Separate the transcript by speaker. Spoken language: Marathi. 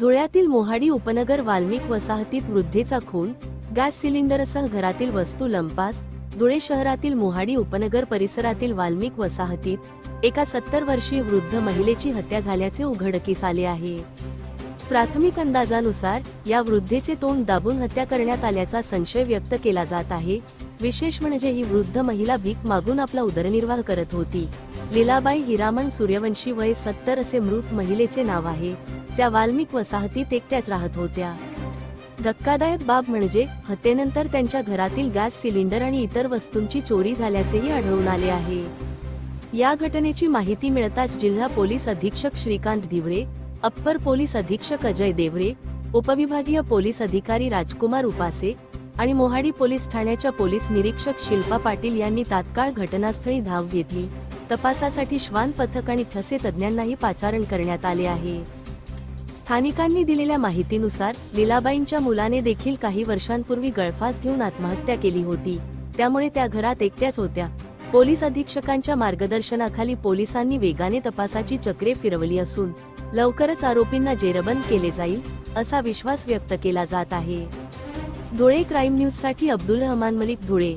Speaker 1: धुळ्यातील मोहाडी उपनगर वाल्मिक वसाहतीत वृद्धेचा खून गॅस सिलेंडरसह घरातील वस्तू लंपास धुळे शहरातील मोहाडी उपनगर परिसरातील वाल्मिक वसाहतीत एका सत्तर वर्षीय वृद्ध महिलेची हत्या झाल्याचे उघडकीस आले आहे. प्राथमिक अंदाजानुसार या वृद्धेचे तोंड दाबून हत्या करण्यात आल्याचा संशय व्यक्त केला जात आहे. विशेष म्हणजे ही वृद्ध महिला भीक मागून आपला उदरनिर्वाह करत होती. लीलाबाई हिरामण सूर्यवंशी वय सत्तर असे मृत महिलेचे नाव आहे. त्या वाल्मिक वसाहतीत एकट्याच राहत होत्या. धक्कादायक बाब म्हणजे हत्येनंतर त्यांच्या घरातील गॅस सिलेंडर आणि इतर वस्तूंची चोरी झाल्याचेही आढळून आले आहे. या घटनेची माहिती मिळताच जिल्हा पोलीस अधीक्षक श्रीकांत धिवरे अप्पर पोलीस अधीक्षक अजय देवरे उपविभागीय पोलीस अधिकारी राजकुमार उपासे आणि मोहाडी पोलीस ठाण्याच्या पोलीस निरीक्षक शिल्पा पाटील यांनी तात्काळ घटनास्थळी धाव घेतली. तपासासाठी श्वान पथक आणि ठसे तज्ज्ञांनाही पाचारण करण्यात आले आहे. स्थानिकांनी दिलेल्या माहितीनुसार लीलाबाईंच्या मुलाने देखील काही वर्षांपूर्वी गळफास घेऊन आत्महत्या केली होती. त्यामुळे त्या घरात एकट्याच होत्या. पोलीस अधीक्षकांच्या मार्गदर्शनाखाली पोलिसांनी वेगाने तपासाची चक्रे फिरवली असून लवकरच आरोपींना जेरबंद केले जाईल असा विश्वास व्यक्त केला जात आहे. धुळे क्राईम न्यूजसाठी अब्दुल रहमान मलिक धुळे.